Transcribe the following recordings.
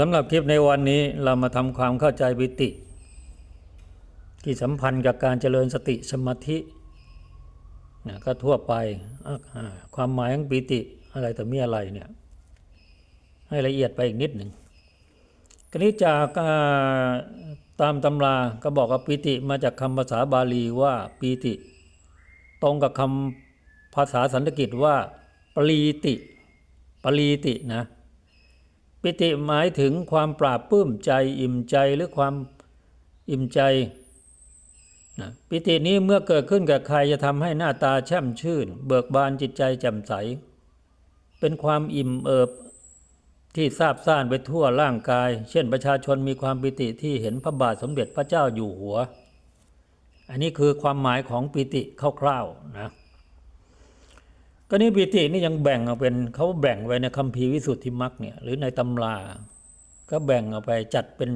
สำหรับคลิปในวันนี้เรามาทำความเข้าใจปิติ ที่สัมพันธ์กับการเจริญสติสมาธินะก็ทั่วไปความหมายของปิติอะไรแต่มีอะไรเนี่ยให้ละเอียดไปอีกนิดหนึ่งกรณีจากตามตำราก็บอกว่าปิติมาจากคำภาษาบาลีว่าปีติ ตรงกับคำภาษาสันสกฤตว่าปรีติปรีตินะ ปิติหมายถึงความปราบปื้มใจอิ่มใจหรือความอิ่มใจนะปิตินี้เมื่อเกิดขึ้นกับใครจะทำให้หน้าตาแช่มชื่น เบิกบานจิตใจแจ่มใส เป็นความอิ่มเอิบที่ซาบซ่านไปทั่วร่างกาย เช่นประชาชนมีความปิติที่เห็นพระบาทสมเด็จพระเจ้าอยู่หัว อันนี้คือความหมายของปิติคร่าวๆนะ ก็นี้ปิตินี่ยังแบ่งออกเป็นเขาแบ่งไว้ในคัมภีร์วิสุทธิมรรคเนี่ยหรือในตำรา ก็แบ่งออกไปจัดเป็น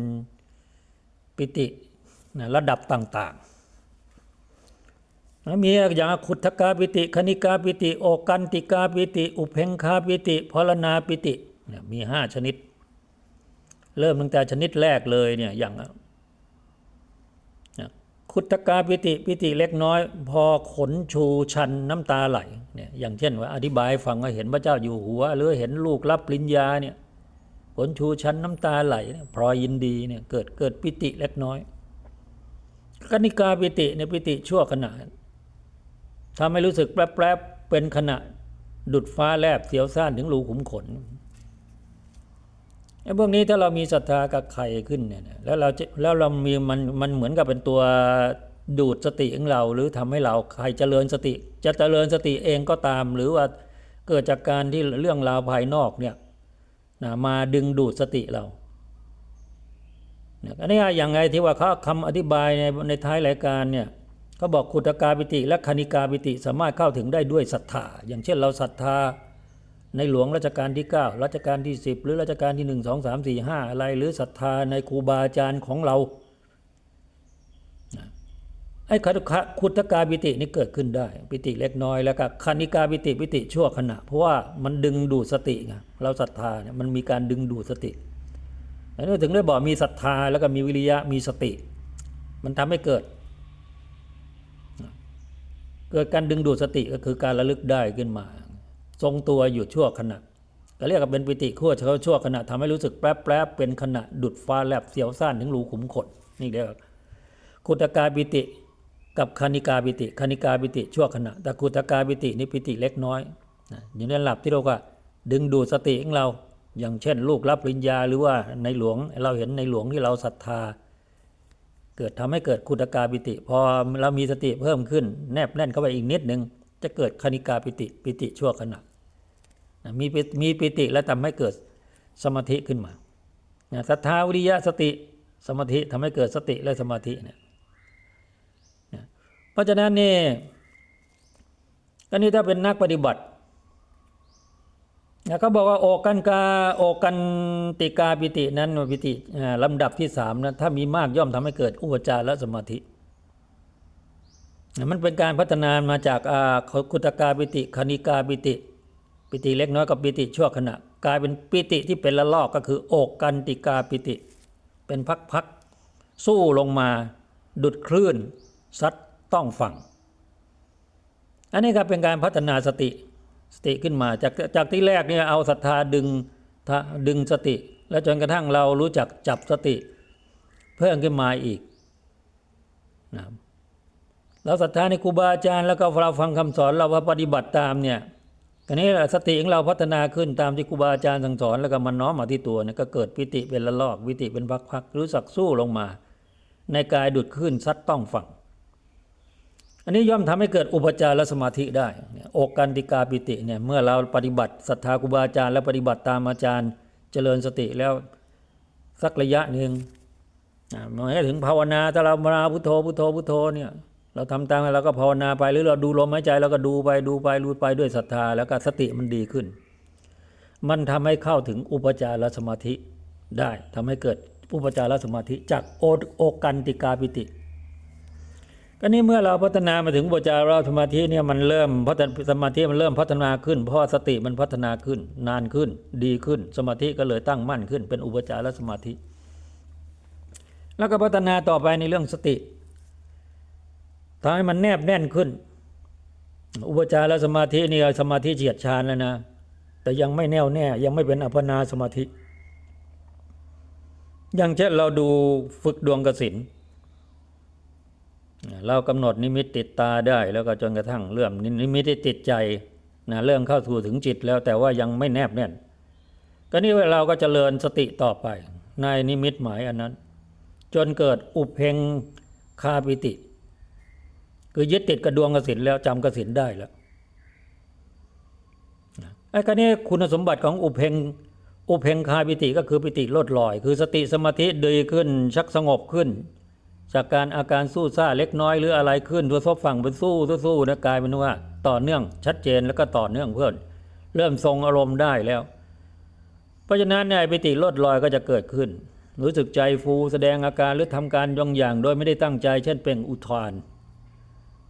ปิตินะระดับต่างๆ มีอย่างขุทกาปิติ คณิกาปิติ โอกันติกาปิติ อุเพงคาปิติพลนาปิติเนี่ยมีห้าชนิด เริ่มตั้งแต่ชนิดแรกเลยเนี่ยอย่าง คุตกาปิติปิติเล็กน้อย พอขนชูชันน้ำตาไหลเนี่ยอย่างเช่นว่าอธิบายฟังว่าเห็นพระเจ้าอยู่หัว หรือเห็นลูกรับปริญญาเนี่ยขนชูชันน้ำตาไหลพลอยยินดีเนี่ยเกิดเกิดปิติเล็กน้อยกนิกาปิติเนี่ยปิติชั่วขณะทำให้รู้สึกแปรบๆเป็นขณะดุดฟ้าแลบเสียวซ่านถึงรูขุมขน พวกนี้ถ้าเรามีศรัทธากับใครขึ้นเนี่ยนะแล้วเราแล้วเรามีมันมันเหมือนกับเป็นตัวดูดสติของเรา หรือทำให้เราใครเจริญสติ จะเจริญสติเองก็ตาม หรือว่าเกิดจากการที่เรื่องราวภายนอกเนี่ยนะมาดึงดูดสติเราอันนี้อย่างไงที่ว่าเขาคำอธิบายในในท้ายรายการเนี่ยเขาบอกขุตกาปิติ และคณิกาปิติสามารถเข้าถึงได้ด้วยศรัทธาอย่างเช่นเราศรัทธา ในหลวงรัชกาลที่ 9 รัชกาลที่ 10 หรือรัชกาลที่ 1 2 3 4 5 อะไร หรือศรัทธาในครูบาอาจารย์ของเราไอ้คตุคะคุตกาปิตินี่เกิดขึ้นได้ ปิติเล็กน้อยแล้วก็คณิกาปิติปิติชั่วขณะ เพราะว่ามันดึงดูดสติไงเราศรัทธาเนี่ยมันมีการดึงดูดสติอันนี้ถึงได้บอกมีศรัทธาแล้วก็มีวิริยะมีสติ มันทำให้เกิด เกิดการดึงดูดสติก็คือการระลึกได้ขึ้นมา ทรงตัวอยู่ชั่วขณะก็เรียกว่าเป็นปิติขั้วเขาชั่วขณะทำให้รู้สึกแป๊บแป๊บเป็นขณะดุดฟ้าแลบเสียวซ่านถึงรูขุมขนนี่เรียกว่าคุตกาปิติกับคณิกาปิติคณิกาปิติชั่วขณะ แต่คุตกาปิตินี่ปิติเล็กน้อยอยู่ในระดับที่เราว่าดึงดูดสติของเรา อย่างเช่น ลูกรับปริญญาหรือว่าในหลวงเราเห็นในหลวงที่เราศรัทธา เกิดทำให้เกิดคุตกาปิติ พอเรามีสติเพิ่มขึ้น แนบแน่นเข้าไปอีกนิดหนึ่งจะเกิดคณิกาปิติปิติชั่วขณะ มีปิมีปิติและทำให้เกิดสมาธิขึ้นมาศรัทธาวิริยะสติสมาธิทำให้เกิดสติและสมาธิเนี่ยเพราะฉะนั้นนี่ก็นี่ถ้าเป็นนักปฏิบัติเขาบอกว่าโอกันกาโอกันติกาปิตินั้นปิติลำดับที่สามนะถ้ามีมากย่อมทำให้เกิดอุปจารและสมาธิ มันเป็นการพัฒนามาจากคุตกาปิติคณิกาปิติ ปิติเล็กน้อยกับปิติชั่วขณะ กลายเป็นปิติที่เป็นละลอกก็คือโอกกันติกาปิติ เป็นพักๆสู้ลงมาดุดคลื่นซัดต้องฝั่ง อันนี้ครับเป็นการพัฒนาสติสติขึ้นมาจากจากที่แรกเนี่ยเอาศรัทธาดึงดึงสติ แล้วจนกระทั่งเรารู้จักจับสติ เพิ่มขึ้นมาอีกนะเราศรัทธาในครูบาอาจารย์แล้วก็เราฟังคำสอนเราว่าปฏิบัติตามเนี่ย ทีนี้สติของเราพัฒนาขึ้นตามที่ครูบาอาจารย์สั่งสอนแล้วก็มันน้อมมาที่ตัวเนี่ยก็เกิดปิติเป็นละลอกวิติเป็นพักๆรู้สักสู้ลงมา ในกายดุดขึ้นซัดต้องฝั่ง อันนี้ย่อมทำให้เกิดอุปจารสมาธิได้อกกันติกาปิติเนี่ยเมื่อเราปฏิบัติศรัทธาครูบาอาจารย์แล้วปฏิบัติตามอาจารย์เจริญสติแล้วสักระยะหนึ่งอ่ามาให้ถึงภาวนาถ้าเรามาพุทโธพุทโธพุทโธเนี่ย เราทำตามเราก็ภาวนาไปหรือเราดูลมหายใจเราก็ดูไปดูไปดูไปด้วยศรัทธา แล้วก็สติมันดีขึ้น มันทำให้เข้าถึงอุปจารสมาธิได้ทำให้เกิดอุปจารสมาธิจากโอโอกันติกาปิติก็นี่เมื่อเราพัฒนามาถึงอุปจารสมาธิเนี่ยมันเริ่มพัฒนสมาธิมันเริ่มพัฒนาขึ้น เพราะสติมันพัฒนาขึ้น นานขึ้น ดีขึ้น สมาธิก็เลยตั้งมั่นขึ้น เป็นอุปจารสมาธิ แล้วก็พัฒนาต่อไปในเรื่องสติ ทำให้มันแนบแน่นขึ้น อุปจารสมาธินี่สมาธิเฉียดชานแล้วนะ แต่ยังไม่แน่วแน่ ยังไม่เป็นอัปนาสมาธิ อย่างเช่นเราดูฝึกดวงกสินเรากำหนดนิมิตติดตาได้แล้วก็จนกระทั่งเริ่มนิมิตที่ติดใจนะเริ่มเข้าสู่ถึงจิตแล้วแต่ว่ายังไม่แนบแน่น ก็นี่เราก็จเจริญสติต่อไป ในนิมิตหมายอันนั้น จนเกิดอุเพงคาปิติ คือยึดติดกับดวงกสินแล้วจำกสินได้แล้วไอ้ก็นี้คุณสมบัติของอุเพงอุเพงคาปิติก็คือปิติลดลอย คือสติสมาธิดีขึ้น ชักสงบขึ้น จากการอาการสู้ซ่าเล็กน้อยหรืออะไรขึ้นตัวซบฝั่งเป็นสู้สู้นะกายเป็นว่า ต่อเนื่องชัดเจนแล้วก็ต่อเนื่องเพื่อนเริ่มทรงอารมณ์ได้แล้ว เพราะฉะนั้นเนี่ยปิติลดลอยก็จะเกิดขึ้น รู้สึกใจฟูแสดงอาการหรือทำการยองอย่างโดยไม่ได้ตั้งใจ เช่นเป็นอุทาน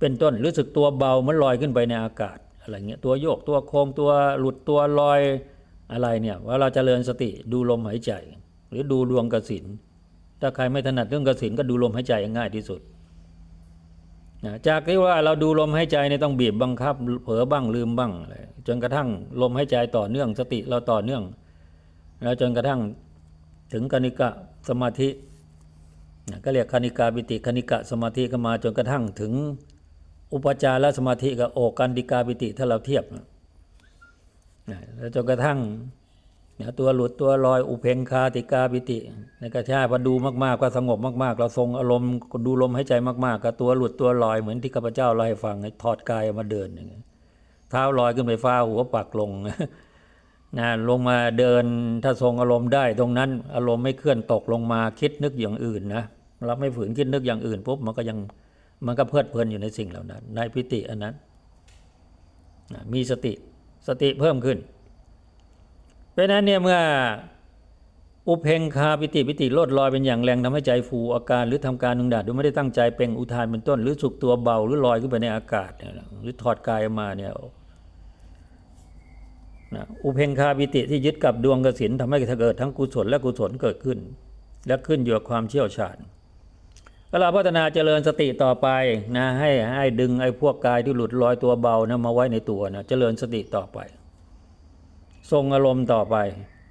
เป็นต้นรู้สึกตัวเบามันลอยขึ้นไปในอากาศอะไรเงี้ยตัวโยกตัวโค้งตัวหลุดตัวลอยอะไรเนี่ยว่าเราจเจริญสติดูลมหายใจ หรือดูดวงกสินถ้าใครไม่ถนัดเรื่องกสินก็ดูลมหายใจง่ายที่สุดนะจากที่ว่าเราดูลมหายใจเนี่ยต้องบีบบังคับ เผลอบ้างลืมบ้างอะไรจนกระทั่งลมหายใจต่อเนื่องสติเราต่อเนื่อง แล้วจนกระทั่งถึงคณิกะสมาธิก็เรียกคณิกาปิติคณิกะสมาธิก็มาจนกระทั่งถึง อุปจารสมาธิกับโอกันดิกาปิติถ้าเราเทียบนะแล้วจนกระทั่งเนี่ยตัวหลุดตัวลอยอุเพงคาติกาปิติในกระชาพอดูมากๆ ก็สงบมากๆ เราทรงอารมณ์ดูลมหายใจมากๆ ก็ตัวหลุดตัวลอยเหมือนที่ข้าพเจ้าเล่าให้ฟังถอดกายมาเดินอย่างเงี้ยเท้าลอยขึ้นไปฟ้าหัวปักลงนะลงมาเดินถ้าทรงอารมณ์ได้ ตรงนั้นอารมณ์ไม่เคลื่อนตกลงมาคิดนึกอย่างอื่นนะเราไม่ฝืนคิดนึกอย่างอื่นปุ๊บมันก็ยัง มันก็เพลิดเพลินอยู่ในสิ่งเหล่านั้น ในปิติอันนั้นมีสติสติเพิ่มขึ้น เพราะนั้นเนี่ยเมื่ออุเพงคาปิติปิติโลดลอยเป็นอย่างแรงทำให้ใจฟูอาการหรือทำการนุงดาดโดยไม่ได้ตั้งใจเป่งอุทานเป็นต้น หรือสุกตัวเบาหรือลอยขึ้นไปในอากาศเนี่ยหรือถอดกายออกมาเนี่ยนะอุเพงคาปิติที่ยึดกับดวงกสินทำให้เกิดทั้งกุศลและกุศลเกิดขึ้น และขึ้นอยู่กับความเชี่ยวชาญ ก็เราพัฒนาเจริญสติต่อไปนะให้ให้ดึงไอ้พวกกายที่หลุดลอยตัวเบานะมาไว้ในตัวนะเจริญสติต่อไป ทรงอารมณ์ต่อไป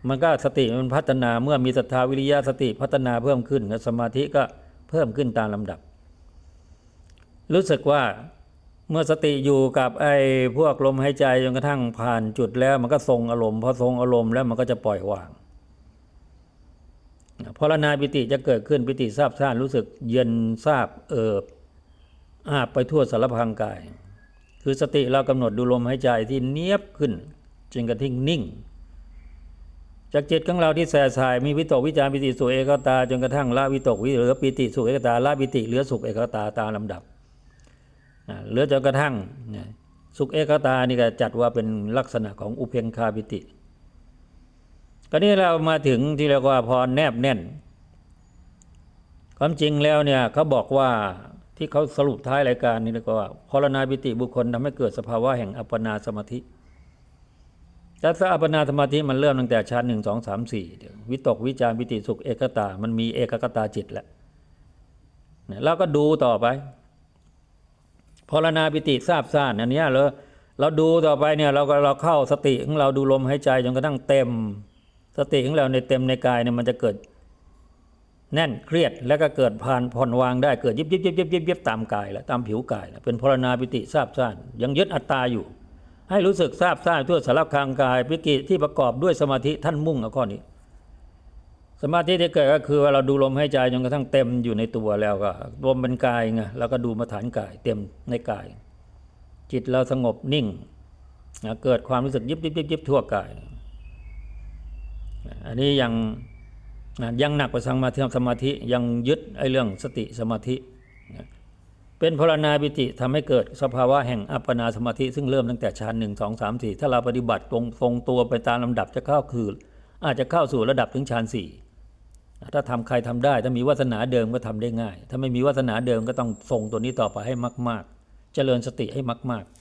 มันก็สติมันพัฒนาเมื่อมีศรัทธาวิริยะสติพัฒนาเพิ่มขึ้นสมาธิก็เพิ่มขึ้นตามลำดับ รู้สึกว่าเมื่อสติอยู่กับไอ้พวกลมหายใจจนกระทั่งผ่านจุดแล้ว มันก็ทรงอารมณ์พอทรงอารมณ์แล้วมันก็จะปล่อยวาง พรณาปิติจะเกิดขึ้นปิติทราบซ่านรู้สึกเย็นทราบเอิบอาบไปทั่วสารพังกาย คือสติเรากำหนดดูลมหายใจที่เนียบขึ้นจึงกระทิ้งนิ่ง จากจิตของเราที่แส่สายมีวิตกวิจารปิติสุเอกตาจนกระทั่งละวิตกวิเหลือปิติสุเอกตาละปิติเหลือสุขเอกตาตามลำดับเหลือจนกระทั่งสุขเอกตานี่ก็จัดว่าเป็นลักษณะของอุเพงคาปิติ ก็นี้เรามาถึงที่เรียกว่าพรแนบแน่น ความจริงแล้วเนี่ยเขาบอกว่าที่เขาสรุปท้ายรายการนี้เรียกว่าพรณาปิติบุคคลทำให้เกิดสภาวะแห่งอัปปนาสมาธิแต่ถ้าอัปปนาสมาธิมันเริ่มตั้งแต่ชั้นหนึ่งสองสามสี่วิตกวิจารปิติสุขเอกตา มันมีเอกกตาจิตแล้วเราก็ดูต่อไปพรณาปิติทราบซ่านอันนี้เราเราดูต่อไปเนี่ยเราก็เราเข้าสติของเราดูลมหายใจจนกระทั่งเต็ม สติของเราในเต็มในกายเนี่ยมันจะเกิดแน่นเครียดแล้วก็เกิดผ่านผ่อนวางได้เกิดยิบยิบยิบยิบยิบยิบตามกายแล้วตามผิวกายแล้วเป็นพรณาปิติทราบซ่านยังยึดอัตตาอยู่ ให้รู้สึกทราบซ่านทั่วสารพางกายปิกิที่ประกอบด้วยสมาธิท่านมุ่งเอาข้อนี้ สมาธิที่เกิดก็คือว่าเราดูลมหายใจจนกระทั่งเต็มอยู่ในตัวแล้วก็รวมเป็นกายไงแล้วก็ดูมาฐานกายเต็มในกาย จิตเราสงบนิ่งเกิดความรู้สึกยิบยิบยิบยิบทั่วกาย อันนี้ยังยังหนักกว่าสังมาธิสมาธิยังยึดไอ้เรื่องสติสมาธิ เป็นพลานาบิติทำให้เกิดสภาวะแห่งอัปปนาสมาธิ ซึ่งเริ่มตั้งแต่ชั้นหนึ่งสองสามสี่ถ้าเราปฏิบัติตรงทรงตัวไปตามลำดับจะเข้าคืออาจจะเข้าสู่ระดับถึงชั้นสี่ถ้าทำใครทำได้ ถ้ามีวาสนาเดิมก็ทำได้ง่าย ถ้าไม่มีวาสนาเดิมก็ต้องทรงตัวนี้ต่อไปให้มาก ๆ เจริญสติให้มาก ๆ